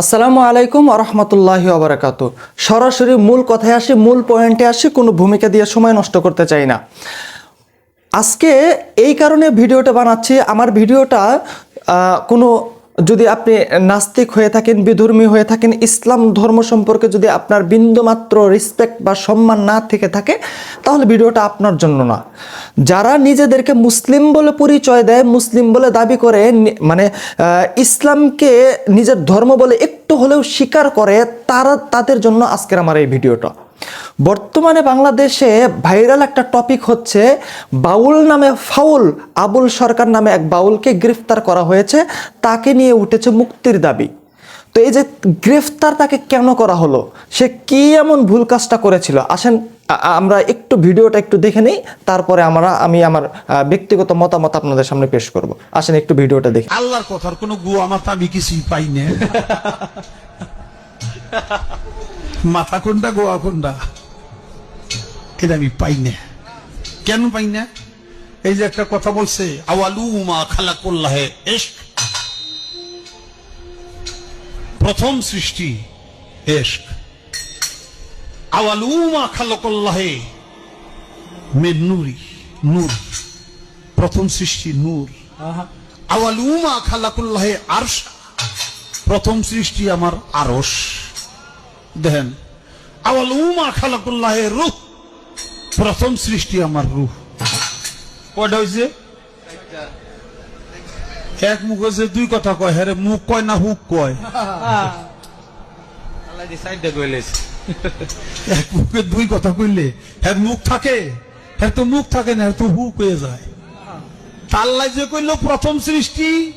আসসালামু আলাইকুম আরহামতুল্লাহি আবরাকাত সরাসরি মূল কথায় আসি, মূল পয়েন্টে আসি, কোনো ভূমিকা দিয়ে সময় নষ্ট করতে চাই না। আজকে এই কারণে ভিডিওটা বানাচ্ছি। আমার ভিডিওটা কোনো যদি আপনি নাস্তিক হয়ে থাকেন, বিধর্মী হয়ে থাকেন, ইসলাম ধর্ম সম্পর্কে যদি আপনার বিন্দুমাত্র রেসপেক্ট বা সম্মান না থেকে থাকে, তাহলে ভিডিওটা আপনার জন্য না। যারা নিজেদেরকে মুসলিম বলে পরিচয় দেয়, মুসলিম বলে দাবি করে মানে ইসলামকে নিজের ধর্ম বলে একটু হলেও স্বীকার করে, তারা, তাদের জন্য আজকের আমার এই ভিডিওটা। বর্তমানে বাংলাদেশে ভাইরাল একটা টপিক হচ্ছে বাউল নামে ফাউল আবুল সরকার নামে এক বাউলকে গ্রেফতার করা হয়েছে তাকে নিয়ে উঠেছে মুক্তির দাবি। তো এই যে গ্রেফতার তাকে কেন করা হলো? সে কি এমন ভুল কাজটা করেছিল? আসেন আমরা একটু ভিডিওটা একটু দেখে নিই তারপরে আমরা আমি আমার ব্যক্তিগত মতামত আপনাদের সামনে পেশ করব। আসেন একটু ভিডিওটা দেখি। আল্লাহর কথার কোনো গুয়া মাথা আমি কিছুই পাই না মাথা কোনটা গোয়া কোনটা? এটা আমি পাই না। কেন পাই না? এই যে একটা কথা বলছে আওয়ালু মা খালা করলাহে এশক। প্রথম সৃষ্টি এশক। আওয়ালু মা খালা করলাহে মে নুরি নূর। প্রথম সৃষ্টি নূর। আওয়ালুমা খালাকুল্লাহে আরশ। প্রথম সৃষ্টি আমার আরশ। দেখেন আওয়ালুমা খালাকুল্লাহে রুহ। প্রথম সৃষ্টি আমার রুহ কয়টা হয়েছে এক মুখ হয়েছে দুই কথা কয়। হ্যাঁ মুখ কয় না হুক কয়? এক মুখে দুই কথা কইলে হ্যাঁ মুখ থাকে হ্যাঁ তো মুখ থাকে না তো হুক হয়ে যায়। তাল্লাই যে কইল প্রথম সৃষ্টি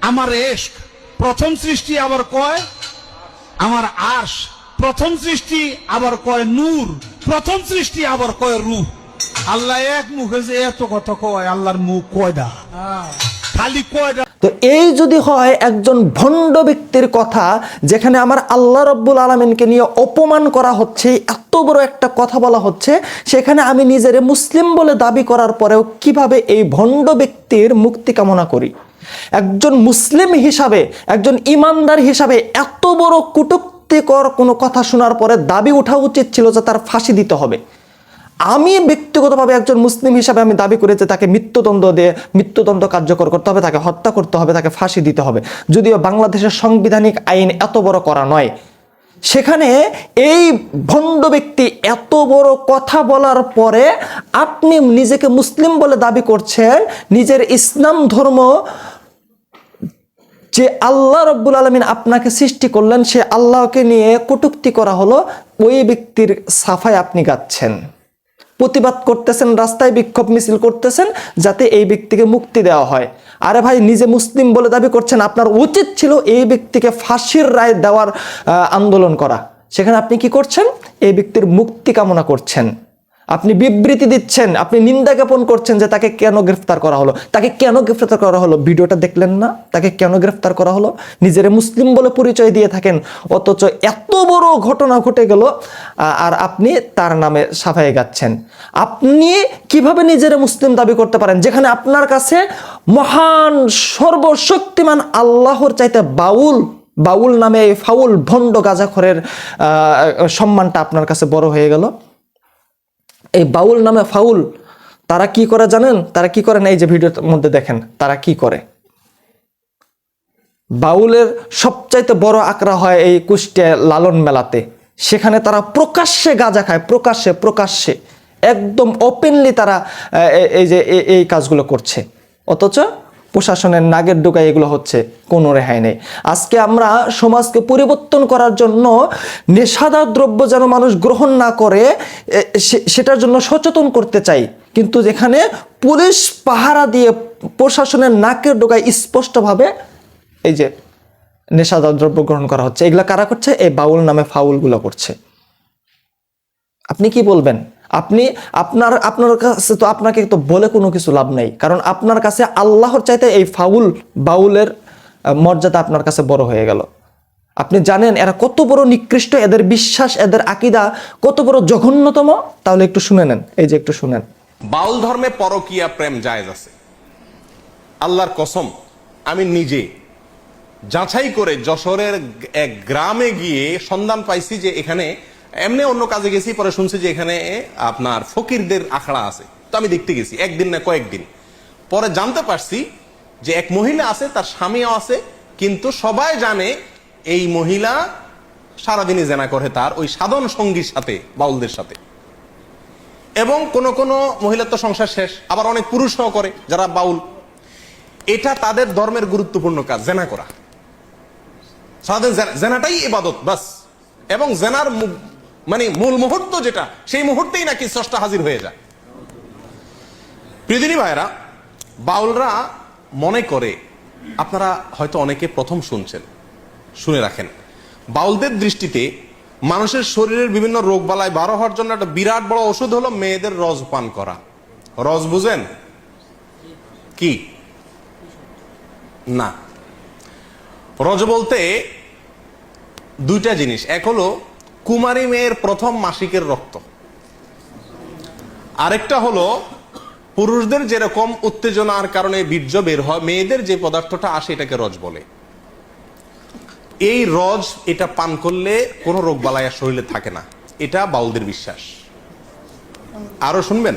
আমার এশক। প্রথম সৃষ্টি আবার কয়? আমার আশ প্রথম সৃষ্টি আবার কয় নূর। প্রথম সৃষ্টি আবার কয় রূহ আল্লাহ এক মুখে যে এত কথা কয় আল্লাহর মুখ কয়ডা? খালি কয়ডা? তো এই যদি হয় একজন ভণ্ড ব্যক্তির কথা যেখানে আমার আল্লাহ রব্বুল আলমিনকে নিয়ে অপমান করা হচ্ছে এত বড় একটা কথা বলা হচ্ছে সেখানে আমি নিজের মুসলিম বলে দাবি করার পরেও কীভাবে এই ভণ্ড ব্যক্তির মুক্তি কামনা করি? একজন মুসলিম হিসাবে একজন ইমানদার হিসাবে এত বড় কুটুক্তিকর কোনো কথা শোনার পরে দাবি ওঠা উচিত ছিল যে তার ফাঁসি দিতে হবে। আমি ব্যক্তিগতভাবে একজন মুসলিম হিসাবে আমি দাবি করি যে তাকে মৃত্যুদণ্ড দিয়ে মৃত্যুদণ্ড কার্যকর করতে হবে, তাকে হত্যা করতে হবে, তাকে ফাঁসি দিতে হবে। যদিও বাংলাদেশের সাংবিধানিক আইন এত বড় করা নয়। সেখানে এই ভণ্ড ব্যক্তি এত বড় কথা বলার পরে আপনি নিজেকে মুসলিম বলে দাবি করছেন, নিজের ইসলাম ধর্ম যে আল্লাহ রব্বুল আলমিন আপনাকে সৃষ্টি করলেন, সে আল্লাহকে নিয়ে কটুক্তি করা হলো, ওই ব্যক্তির সাফায় আপনি গাচ্ছেন। প্রতিবাদ করতেছেন, রাস্তায় বিক্ষোভ মিছিল করতেছেন, যাতে এই ব্যক্তিকে মুক্তি দেওয়া হয়। আরে ভাই, নিজে মুসলিম বলে দাবি করছেন, আপনার উচিত ছিল এই ব্যক্তিকে ফাঁসির রায় দেওয়ার আন্দোলন করা। সেখানে আপনি কি করছেন? এই ব্যক্তির মুক্তি কামনা করছেন। আপনি বিবৃতি দিচ্ছেন, আপনি নিন্দা জ্ঞাপন করছেন যে তাকে কেন গ্রেফতার করা হলো। তাকে কেন গ্রেফতার করা হলো? ভিডিওটা দেখলেন না? তাকে কেন গ্রেফতার করা হলো? নিজের মুসলিম বলে পরিচয় দিয়ে থাকেন, অথচ এত বড় ঘটনা ঘটে গেল আর আপনি তার নামে সাফাই গাচ্ছেন। আপনি কীভাবে নিজের মুসলিম দাবি করতে পারেন? যেখানে আপনার কাছে মহান, সর্বশক্তিমান আল্লাহর চাইতে বাউল বাউল নামে ফাউল ভণ্ড গাজাখরের সম্মানটা আপনার কাছে বড় হয়ে গেল। এই বাউল নামে ফাউল, তারা কি করে জানেন? তারা কি করেন এই যে ভিডিওর মধ্যে দেখেন, তারা কি করে? বাউলের সবচাইতে বড় আকরা হয় এই কুষ্টিয়া লালন মেলাতে। সেখানে তারা প্রকাশ্যে গাঁজা খায়, প্রকাশ্যে প্রকাশ্যে। একদম ওপেনলি তারা এই যে এই কাজগুলো করছে। অথচ প্রশাসনের নাগের ডোকায় এগুলো হচ্ছে, কোনো রেহাই নেই। আজকে আমরা সমাজকে পরিবর্তন করার জন্য নেশাদার দ্রব্য যেন মানুষ গ্রহণ না করে সেটার জন্য সচেতন করতে চাই। কিন্তু যেখানে পুলিশ পাহারা দিয়ে প্রশাসনের নাকের ডোকায় স্পষ্টভাবে এই যে নেশাদার দ্রব্য গ্রহণ করা হচ্ছে, এগুলো কারা করছে? এই বাউল নামে ফাউলগুলো করছে। আপনি কি বলবেন? আপনি আপনার আপনার কাছে তো আপনাকে তো বলে কোনো কিছু লাভ নেই। কারণ আপনার কাছে আল্লাহর চাইতে এই ফাউল বাউলের মর্যাদা আপনার কাছে বড় হয়ে গেল। আপনি জানেন এরা কত বড় নিকৃষ্ট, এদের বিশ্বাস, এদের আকিদা কত বড় জঘন্যতম? তাহলে একটু শুনে নেন, এই যে একটু শুনেন। বাউল ধর্মে পরকীয়া প্রেম জায়েজ আছে। আল্লাহর কসম, আমি নিজে যাচাই করে যশোরের এক গ্রামে গিয়ে সন্ধান পাইছি যে এখানে এমনি অন্য কাজে গেছি, পরে শুনছি যে এখানে আপনার ফকিরদের আখড়া আছে। তো আমি দেখতে গেছি, একদিন না কয়েকদিন। পরে জানতে পারছি যে এক মহিলা আছে, তার স্বামীও আছে, কিন্তু সবাই জানে এই মহিলা সারাদিনই জেনা করে তার ওই সাধন সঙ্গীর সাথে, বাউলদের সাথে। এবং কোন কোন মহিলার তো সংসার শেষ, আবার অনেক পুরুষও করে যারা বাউল। এটা তাদের ধর্মের গুরুত্বপূর্ণ কাজ, জেনা করা। সারাদিন জেনাটাই ইবাদত বাস এবং জেনার মানে মূল মুহূর্ত যেটা, সেই মুহূর্তেই নাকি স্রষ্টা হাজির হয়ে যায়। প্রিয়দিনী ভাইরা বাউলরা মনে করে, আপনারা হয়তো অনেকে প্রথম শুনছেন, শুনে রাখেন। বাউলদের দৃষ্টিতে মানুষের শরীরের বিভিন্ন রোগ বালায় বারো হওয়ার জন্য একটা বিরাট বড় ওষুধ হলো মেয়েদের রস পান করা। রস বুঝেন? কি? না। রজ বলতে দুইটা জিনিস। এক হলো কুমারী মেয়ের প্রথম মাসিকের রক্ত। আরেকটা হলো, পুরুষদের যেরকম উত্তেজনার কারণে বীর্য বের হয়, মেয়েদের যে পদার্থটা আসে এটাকে রজ বলে। এই রজ এটা পান করলে কোনো রোগ বালাই আর শরীরে থাকে না। এটা বাউলদের বিশ্বাস। আরও শুনবেন?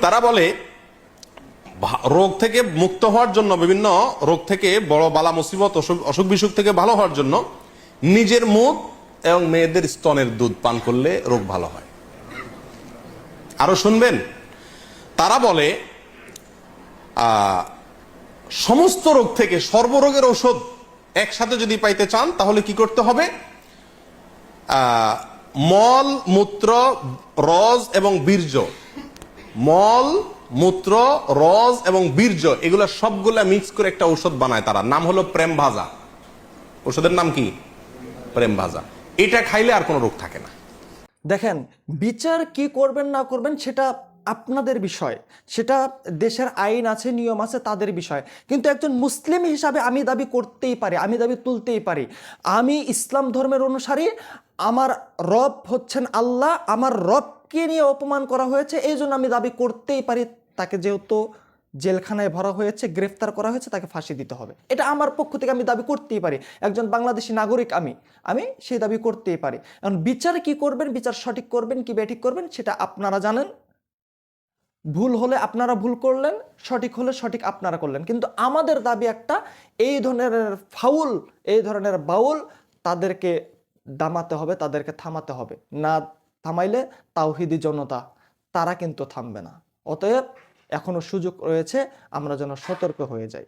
তারা বলে রোগ থেকে মুক্ত হওয়ার জন্য, বিভিন্ন রোগ থেকে বড় বালা, মুসিবত, অসুখ বিসুখ থেকে ভালো হওয়ার জন্য নিজের মুখ এবং মেয়েদের স্তনের দুধ পান করলে রোগ ভালো হয়। আরও শুনবেন? তারা বলে সমস্ত রোগ থেকে সর্বরোগের ঔষধ একসাথে যদি পাইতে চান, তাহলে কি করতে হবে? মল, মূত্র রজ এবং বীর্য। মল, মূত্র রজ এবং বীর্য, এগুলা সবগুলা মিক্স করে একটা ঔষধ বানায় তারা। নাম হলো প্রেম ভাজা ওষুধের নাম কি? প্রেম ভাজা এটা খাইলে আর কোনো রোগ থাকে না। দেখেন, বিচার কি করবেন না করবেন সেটা আপনাদের বিষয়। সেটা দেশের আইন আছে, নিয়ম আছে, তাদের বিষয়। কিন্তু একজন মুসলিম হিসাবে আমি দাবি করতেই পারি, আমি দাবি তুলতেই পারি। আমি ইসলাম ধর্মের অনুসারী, আমার রব হচ্ছেন আল্লাহ, আমার রবকে নিয়ে অপমান করা হয়েছে এই জন্য আমি দাবি করতেই পারি তাকে যেহেতু জেলখানায় ভরা হয়েছে, গ্রেফতার করা হয়েছে, তাকে ফাঁসি দিতে হবে। এটা আমার পক্ষ থেকে আমি দাবি করতেই পারি। একজন বাংলাদেশি নাগরিক আমি আমি সেই দাবি করতেই পারি। এখন বিচার কি করবেন, বিচার সঠিক করবেন, কি বেঠিক করবেন, সেটা আপনারা জানেন। ভুল হলে আপনারা ভুল করলেন, সঠিক হলে সঠিক আপনারা করলেন। কিন্তু আমাদের দাবি একটা, এই ধরনের ফাউল, এই ধরনের বাউল তাদেরকে দামাতে হবে, তাদেরকে থামাতে হবে। না থামাইলে তাওহিদি জনতা, তারা কিন্তু থামবে না। অতএব এখনও সুযোগ রয়েছে আমরা যেন সতর্ক হয়ে যাই।